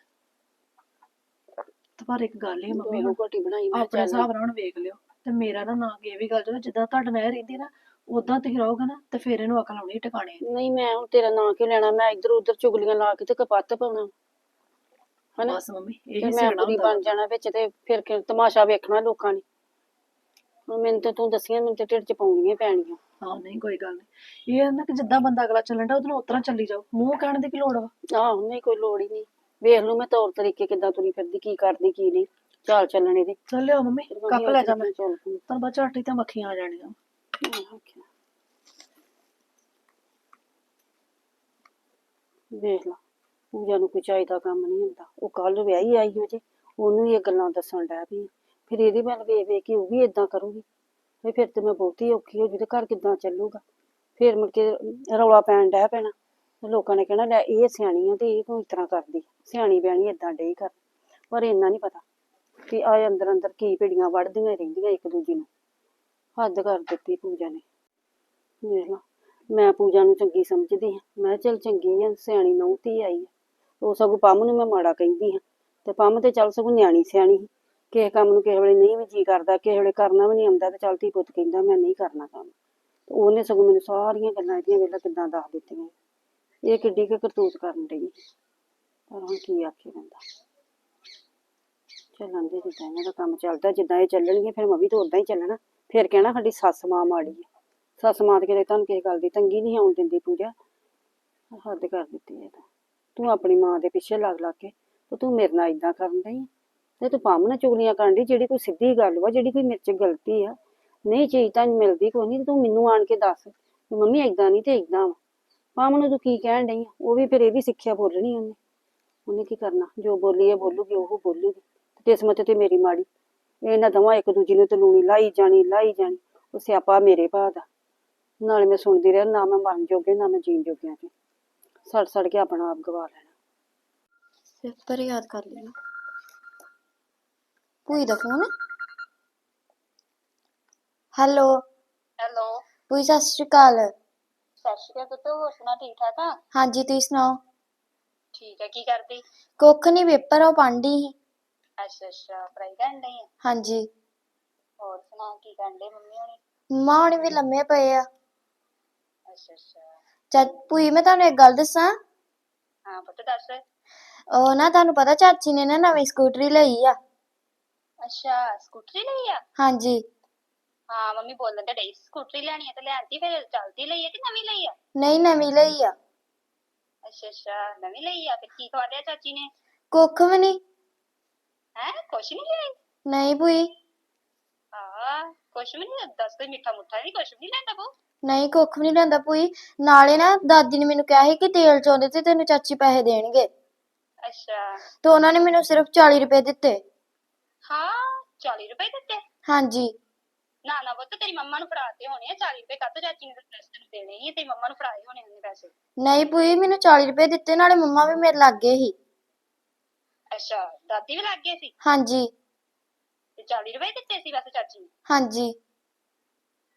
[SPEAKER 1] ਤੇ ਪਰ ਇੱਕ ਗੱਲ ਹੀ ਮੰਮੀ ਹੁਣ
[SPEAKER 2] ਘੁੱਟੀ ਬਣਾਈ ਮੈਂ
[SPEAKER 1] ਆਪਣੇ ਹਿਸਾਬ ਨਾਲ ਹੁਣ ਵੇਖ ਲਿਓ। ਤੇ ਮੇਰਾ ਨਾ ਨਾਂ ਇਹ ਵੀ ਗੱਲ ਜਦੋਂ ਜਿੱਦਾਂ ਤੁਹਾਡੇ ਨਾਲ ਇਹ ਰਹਿੰਦੀ ਨਾ ਉਦਾਂ ਤੁਸੀਂ ਰਹੋਗੇ ਨਾ ਤੇ ਫਿਰ ਇਹਨੂੰ ਅਕਲ ਆਉਣੀ ਟਿਕਾਣੇ
[SPEAKER 2] ਨਹੀਂ ਮੈਂ ਹੁਣ ਤੇਰਾ ਨਾਂ ਕਿਉਂ ਲੈਣਾ? ਮੈਂ ਇੱਧਰ ਉੱਧਰ ਚੁਗਲੀਆਂ ਲਾ ਕੇ ਤੇ ਕਪੱਤ ਪਾਉਣਾ। ਹਨਾ?
[SPEAKER 1] ਬਸ ਮੰਮੀ ਇਹੀ
[SPEAKER 2] ਮੈਂ
[SPEAKER 1] ਸਿਆਣਾ ਹੁੰਦਾ
[SPEAKER 2] ਬਣ ਜਾਣਾ ਵਿੱਚ ਤੇ ਫਿਰ ਕਿ ਤਮਾਸ਼ਾ ਵੇਖਣਾ ਲੋਕਾਂ ਨੇ। ਹੁਣ ਮੈਨੂੰ ਤੇ ਤੂੰ ਦੱਸੀਆਂ ਮੈਨੂੰ ਤੇ ਢਿੱਡ ਚ ਪਾਉਣੀਆਂ ਪੈਣੀਆਂ।
[SPEAKER 1] ਹਾਂ ਨਹੀਂ ਕੋਈ ਗੱਲ ਨਹੀਂ ਇਹ ਆ ਨਾ ਕਿ ਜਿੱਦਾਂ ਬੰਦਾ ਅਗਲਾ ਚੱਲਣ ਦਾ ਉਹਦੇ ਨਾਲ ਉਤਰਾ ਚੱਲੀ ਜਾਓ। ਮੂੰਹ ਕਹਿਣ ਦੀ ਕੀ ਲੋੜ ਵਾ?
[SPEAKER 2] ਆਹੋ ਨਹੀਂ ਕੋਈ ਲੋੜ ਹੀ ਨਹੀਂ। ਵੇਖ ਲੂ ਮੈਂ ਤੌਰ ਤਰੀਕੇ ਕਿੱਦਾਂ ਤੁਰੀ ਫਿਰਦੀ ਕੀ ਕਰਦੀ ਕੀ ਨਹੀਂ। ਚਾਲ ਚੱਲਣ ਇਹਦੇ।
[SPEAKER 1] ਚੱਲ ਲਿਓ ਮੰਮੀ ਕੱਪ ਲੈ ਜਾ ਮੈਂ।
[SPEAKER 2] ਚੱਲ
[SPEAKER 1] ਤਾਂ ਬਸ ਝੱਟ ਹੀ ਤਾਂ ਮੱਖੀਆਂ ਆ ਜਾਣੀਆਂ।
[SPEAKER 2] ਆਹ, ਆਖਿਆ। ਵੇਖ ਲਾ ਪੂਜਾ ਨੂੰ ਕੋਈ ਚਾਹੀਦਾ ਕੰਮ ਨਹੀਂ ਹੁੰਦਾ। ਉਹ ਕੱਲ ਵਿਆਹੀ ਆਈ ਹੋ ਜੇ ਉਹਨੂੰ ਹੀ ਇਹ ਗੱਲਾਂ ਦੱਸਣ ਡੈ ਪਈ ਫਿਰ ਇਹਦੀ ਵੱਲ ਵੇਖ ਵੇਖ ਕੇ ਉਹ ਵੀ ਇਦਾਂ ਕਰੂਗੀ। ਵੀ ਫਿਰ ਤੇ ਮੈਂ ਬਹੁਤੀ ਔਖੀ ਹੋ ਜੂ ਤੇ ਘਰ ਕਿੱਦਾਂ ਚੱਲੂਗਾ? ਫਿਰ ਮੁੜ ਕੇ ਰੌਲਾ ਪੈਣ ਡੈ ਪੈਣਾ। ਲੋਕਾਂ ਨੇ ਕਹਿਣਾ, ਲੈ ਇਹ ਸਿਆਣੀ ਆ ਤੇ ਇਹ ਕਿਉਂ ਇਸ ਤਰ੍ਹਾਂ ਕਰਦੀ? ਸਿਆਣੀ ਬਿਆਣੀ ਇਦਾਂ ਡਈ ਕਰ ਪਰ ਇੰਨਾ ਨਹੀਂ ਪਤਾ ਕਿ ਆ ਅੰਦਰ ਅੰਦਰ ਕੀ ਭਿੜੀਆਂ ਵੜਦੀਆਂ ਰਹਿੰਦੀਆਂ ਇੱਕ ਦੂਜੀ ਨੂੰ। ਹੱਦ ਕਰ ਦਿੱਤੀ ਪੂਜਾ ਨੇ। ਵੇਖ ਲਾ, ਮੈਂ ਪੂਜਾ ਨੂੰ ਚੰਗੀ ਸਮਝਦੀ ਹਾਂ। ਮੈਂ ਕਿਹਾ, ਚੱਲ ਚੰਗੀ ਆ, ਸਿਆਣੀ ਨਹੁੰ ਧੀ ਆਈ ਆ। ਉਹ ਸਗੋਂ ਪੰਮ ਨੂੰ ਮੈਂ ਮਾੜਾ ਕਹਿੰਦੀ ਹਾਂ। ਤੇ ਪੰਮ ਤੇ ਚੱਲ ਸਗੋਂ ਨਿਆਣੀ ਸਿਆਣੀ ਸੀ। ਕਿਸੇ ਕੰਮ ਨੂੰ ਕਿਸੇ ਵੇਲੇ ਨਹੀਂ ਵੀ ਜੀ ਕਰਦਾ, ਕਿਸੇ ਵੇਲੇ ਕਰਨਾ ਵੀ ਨਹੀਂ ਆਉਂਦਾ ਤੇ ਚੱਲ ਧੀ ਪੁੱਤ ਕਹਿੰਦਾ ਮੈਂ ਨਹੀਂ ਕਰਨਾ ਕੰਮ। ਤੇ ਉਹਨੇ ਸਗੋਂ ਮੈਨੂੰ ਸਾਰੀਆਂ ਗੱਲਾਂ ਇਹਦੀਆਂ ਵੇਲਾ ਕਿੱਦਾਂ ਦੱਸ ਦਿੱਤੀਆਂ। ਇਹ ਕਿੱਡੀ ਕੁ ਕਰਤੂਤ ਕਰਨ ਡਈ। ਪਰ ਹੁਣ ਕੀ ਆਖੇ ਬੰਦਾ। ਚੱਲਣ ਦੇ ਜਿੱਦਾਂ ਇਹਨਾਂ ਦਾ ਕੰਮ ਚੱਲਦਾ, ਜਿੱਦਾਂ ਇਹ ਚੱਲਣਗੇ ਫਿਰ ਮੈਂ ਵੀ ਤਾਂ ਉਦਾਂ ਹੀ ਚੱਲਣਾ। ਫਿਰ ਕਹਿਣਾ ਸਾਡੀ ਸੱਸ ਮਾਂ ਮਾੜੀ ਹੈ ਸੱਸ ਮਾਂ ਤੇ ਕਿਤੇ ਤੁਹਾਨੂੰ ਕਿਸੇ ਗੱਲ ਦੀ ਤੰਗੀ ਨਹੀਂ ਆਉਣ ਦਿੰਦੀ ਪੂਜਾ। ਹੱਦ ਕਰ ਦਿੱਤੀ ਹੈ ਤਾਂ। ਤੂੰ ਆਪਣੀ ਮਾਂ ਦੇ ਪਿੱਛੇ ਲੱਗ ਲੱਗ ਕੇ ਤੂੰ ਮੇਰੇ ਨਾਲ ਇਦਾਂ ਕਰਨ ਡਈ ਤੇ ਤੂੰ ਪਾਮ ਨਾਲ ਚੁਗਲੀਆਂ ਕਰਨ ਡਈ, ਜਿਹੜੀ ਕੋਈ ਸਿੱਧੀ ਗੱਲ ਵਾ, ਜਿਹੜੀ ਕੋਈ ਮੇਰੇ ਚ ਗਲਤੀ ਆ। ਨਹੀਂ ਚੀਜ਼ ਤਾਂ ਮਿਲਦੀ ਕੋਈ ਨਹੀਂ ਤੂੰ ਮੈਨੂੰ ਆਣ ਕੇ ਦੱਸ ਵੀ ਮੰਮੀ ਇਦਾਂ ਨਹੀਂ ਤੇ ਇਦਾਂ ਵਾ। ਪਾਮ ਨੂੰ ਤੂੰ ਕੀ ਕਹਿਣ ਡਈ ਆ? ਉਹ ਵੀ ਫਿਰ ਇਹਦੀ ਸਿੱਖਿਆ ਬੋਲਣੀ ਉਹਨੇ। ਉਹਨੇ ਕੀ ਕਰਨਾ? ਜੋ ਬੋਲੀ ਹੈ ਬੋਲੂਗੀ, ਉਹ ਬੋਲੂਗੀ। ਤੇ ਕਿਸਮਤ ਤੇ ਮੇਰੀ ਮਾੜੀ। ਇਹਨਾਂ ਦਵਾਂ ਇੱਕ ਦੂਜੀ ਨੂੰ ਤੇ ਲੂਣੀ ਲਾਈ ਜਾਣੀ ਲਾਈ ਜਾਣੀ। ਉਹ ਸਿਆਪਾ ਮੇਰੇ ਭਾ ਦਾ ਨਾਲੇ ਮੈਂ ਸੁਣਦੀ ਰਹਿ, ਨਾ ਮੈਂ ਮਰਨ ਜੋਗੇ, ਨਾ ਮੈਂ ਜੀਣ ਜੋਗਿਆਂ ਚ। ਸੜ ਸੜ ਕੇ ਆਪਣਾ ਆਪ ਗਵਾ ਲੈਣਾ।
[SPEAKER 4] ਪੇਪਰ ਯਾਦ ਕਰ ਲਿਆ ਭੂਈ ਦਾ ਫੋਨ ਹੈਲੋ
[SPEAKER 5] ਹੈਲੋ
[SPEAKER 4] ਭੂਈ ਸਤਿ ਸ਼੍ਰੀ ਅਕਾਲ
[SPEAKER 5] ਸਤਿ ਸ਼੍ਰੀ ਅਕਾਲ ਪੁੱਤ ਹੋਰ ਸੁਣਾ ਠੀਕ ਠਾਕ ਆ
[SPEAKER 4] ਹਾਂਜੀ ਤੁਸੀਂ ਸੁਣਾਓ
[SPEAKER 5] ਠੀਕ ਹੈ ਕੀ ਕਰਦੀ
[SPEAKER 4] ਕੁੱਖ ਨਹੀਂ ਪੇਪਰ ਆ ਉਹ ਪੜ੍ਹਦੀ ਸੀ
[SPEAKER 5] ਅੱਛਾ ਅੱਛਾ ਪੜਾਈ ਕਰਨ ਡਈ ਆ
[SPEAKER 4] ਹਾਂਜੀ
[SPEAKER 5] ਹੋਰ ਸੁਣਾ ਕੀ ਕਰਨ ਮੰਮੀ ਹੋਣੀ
[SPEAKER 4] ਮੰਮਾ ਹੁਣੀ ਵੀ ਲੰਮੇ ਪਏ ਆ
[SPEAKER 5] ਅੱਛਾ ਅੱਛਾ
[SPEAKER 4] ਚਾ ਭੂਈ ਮੈਂ ਤੁਹਾਨੂੰ ਇੱਕ ਗੱਲ ਦੱਸਾਂ
[SPEAKER 5] ਹਾਂ ਪੁੱਤ ਦੱਸ
[SPEAKER 4] ਉਹ ਨਾ ਤੁਹਾਨੂੰ ਪਤਾ ਚਾਚੀ ਨੇ ਨਾ ਨਵੀਂ ਸਕੂਟਰੀ ਲਈ ਆ
[SPEAKER 5] ਅੱਛਾ ਸਕੂਟਰੀ ਲਈ ਆ?
[SPEAKER 4] ਹਾਂਜੀ।
[SPEAKER 5] ਹਾਂ ਮੰਮੀ ਬੋਲਣ ਤੇ ਡਈ ਸੀ, ਸਕੂਟਰੀ ਲੈਣੀ ਆ ਤੇ ਲੈਣਤੀ ਫਿਰ ਚਲਦੀ ਲਈ ਆ ਕਿ ਨਵੀਂ ਲਈ ਆ?
[SPEAKER 4] ਨਹੀਂ ਨਵੀਂ ਲਈ ਆ।
[SPEAKER 5] ਅੱਛਾ ਅੱਛਾ ਨਵੀਂ ਲਈ ਆ ਫਿਰ ਕੀ ਖਵਾ ਲਿਆ ਚਾਚੀ ਨੇ?
[SPEAKER 4] ਕੁੱਖ ਵੀ ਨਹੀਂ।
[SPEAKER 5] ਹੈ ਕੁਛ ਨਹੀਂ ਲਿਆਈ
[SPEAKER 4] ਨਹੀਂ ਭੂਈ।
[SPEAKER 5] ਹਾਂ ਕੁਛ ਵੀ ਨਹੀਂ ਦੱਸ ਕੋਈ ਮਿੱਠਾ ਮੁੱਠਾ ਵੀ ਕੁਛ ਵੀ ਨੀ ਲੈਂਦਾ ਬੋ
[SPEAKER 4] ਨਹੀਂ ਕੁੱਖ ਵੀ ਨਹੀਂ ਲੈਂਦਾ ਭੂਈ। ਨਾਲੇ ਨਾ ਦਾਦੀ ਨੇ ਮੈਨੂੰ ਕਿਹਾ ਸੀ ਕਿ ਤੇਲ ਚਾਹੁੰਦੇ ਤੇ ਤੈਨੂੰ ਚਾਚੀ ਪੈਸੇ ਦੇਣਗੇ।
[SPEAKER 5] ਅੱਛਾ।
[SPEAKER 4] ਤੇ ਉਹਨਾਂ ਨੇ ਮੈਨੂੰ ਸਿਰਫ 40 ਰੁਪਏ ਦਿੱਤੇ।
[SPEAKER 5] ਹਾਂ 40 ਰੁਪਏ ਦਿੱਤੇ।
[SPEAKER 4] ਹਾਂਜੀ।
[SPEAKER 5] ਨਾ ਨਾ ਪੁੱਤ ਤੇਰੀ ਮੰਮਾ ਨੂੰ ਫੜਾਤੇ ਹੋਣੇ ਆ 40 ਰੁਪਏ ਕੱਟ ਚਾਚੀ ਨੇ ਦੱਸ ਤੈਨੂੰ ਦੇਣੇ ਸੀ ਤੇਰੀ ਮੰਮਾ ਨੂੰ ਫੜਾਏ ਹੋਣੇ ਉਹਨੇ ਪੈਸੇ।
[SPEAKER 4] ਨਹੀਂ ਭੂਈ ਮੈਨੂੰ 40 ਰੁਪਏ ਦਿੱਤੇ ਨਾਲੇ ਮੰਮਾ ਵੀ ਮੇਰੇ ਲੱਗੇ ਸੀ
[SPEAKER 5] ਅੱਛਾ ਦਾਦੀ ਵੀ ਲੱਗ ਗਏ ਸੀ?
[SPEAKER 4] ਹਾਂਜੀ।
[SPEAKER 5] ਤੇ 40 ਰੁਪਏ ਦਿੱਤੇ ਸੀ ਬਸ ਚਾਚੀ ਨੇ?
[SPEAKER 4] ਹਾਂਜੀ।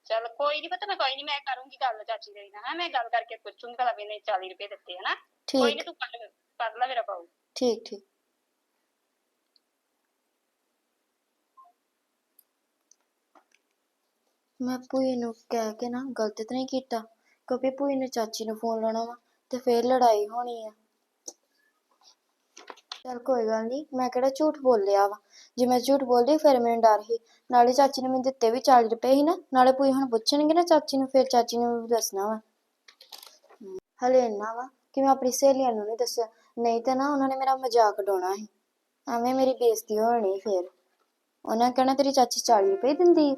[SPEAKER 5] ਚਲ ਕੋਈ ਨਹੀਂ ਪਤਾ ਮੈਂ ਕੋਈ ਨਹੀਂ ਮੈਂ ਕਰੂੰਗੀ ਗੱਲ ਚਾਚੀ ਦੇ ਨਾਲ ਹਾਂ ਮੈਂ ਗੱਲ ਕਰਕੇ ਪੁੱਛੂੰਗੀ ਭਲਾ ਵੀ ਇਹਨੇ 40 ਰੁਪਏ ਦਿੱਤੇ ਹਨਾ? ਕੋਈ
[SPEAKER 4] ਠੀਕ।
[SPEAKER 5] ਨਹੀਂ ਤੂੰ ਕਰ ਕਰ ਲੈ ਮੇਰਾ ਪਾਉ।
[SPEAKER 4] ਠੀਕ ਠੀਕ। ਮੈਂ ਭੂਈ ਨੂੰ ਕਹਿ ਕੇ ਨਾ ਗਲਤ ਤਾਂ ਨਹੀਂ ਕੀਤਾ, ਕਿਉਂਕਿ ਭੂਈ ਨੇ ਚਾਚੀ ਨੂੰ ਫੋਨ ਲਾਉਣਾ ਵਾ ਤੇ ਫੇਰ ਲੜਾਈ ਹੋਣੀ ਆ। ਚਲ ਕੋਈ ਗੱਲ ਨਹੀਂ, ਮੈਂ ਕਿਹੜਾ ਝੂਠ ਬੋਲਿਆ ਵਾ? ਜੇ ਮੈਂ ਝੂਠ ਬੋਲਦੀ ਫਿਰ ਮੈਨੂੰ ਡਰ ਸੀ। ਨਾਲੇ ਚਾਚੀ ਨੇ ਮੈਨੂੰ ਦਿੱਤੇ ਵੀ 40 ਰੁਪਏ ਸੀ ਨਾ, ਨਾਲੇ ਭੂਈ ਹੁਣ ਪੁੱਛਣਗੇ ਨਾ ਚਾਚੀ ਨੂੰ, ਫਿਰ ਚਾਚੀ ਨੇ ਮੈਨੂੰ ਦੱਸਣਾ ਵਾ। ਹਲੇ ਇੰਨਾ ਵਾ ਕਿ ਮੈਂ ਆਪਣੀ ਸਹੇਲੀਆਂ ਨੂੰ ਨਹੀਂ ਦੱਸਿਆ, ਨਹੀਂ ਤਾਂ ਨਾ ਉਹਨਾਂ ਨੇ ਮੇਰਾ ਮਜ਼ਾਕ ਉਡਾਉਣਾ ਸੀ। ਐਵੇਂ ਮੇਰੀ ਬੇਇੱਜ਼ਤੀ ਹੋਣੀ ਫਿਰ। ਉਹਨਾਂ ਕਹਿਣਾ ਤੇਰੀ ਚਾਚੀ 40 ਰੁਪਏ ਦਿੰਦੀ।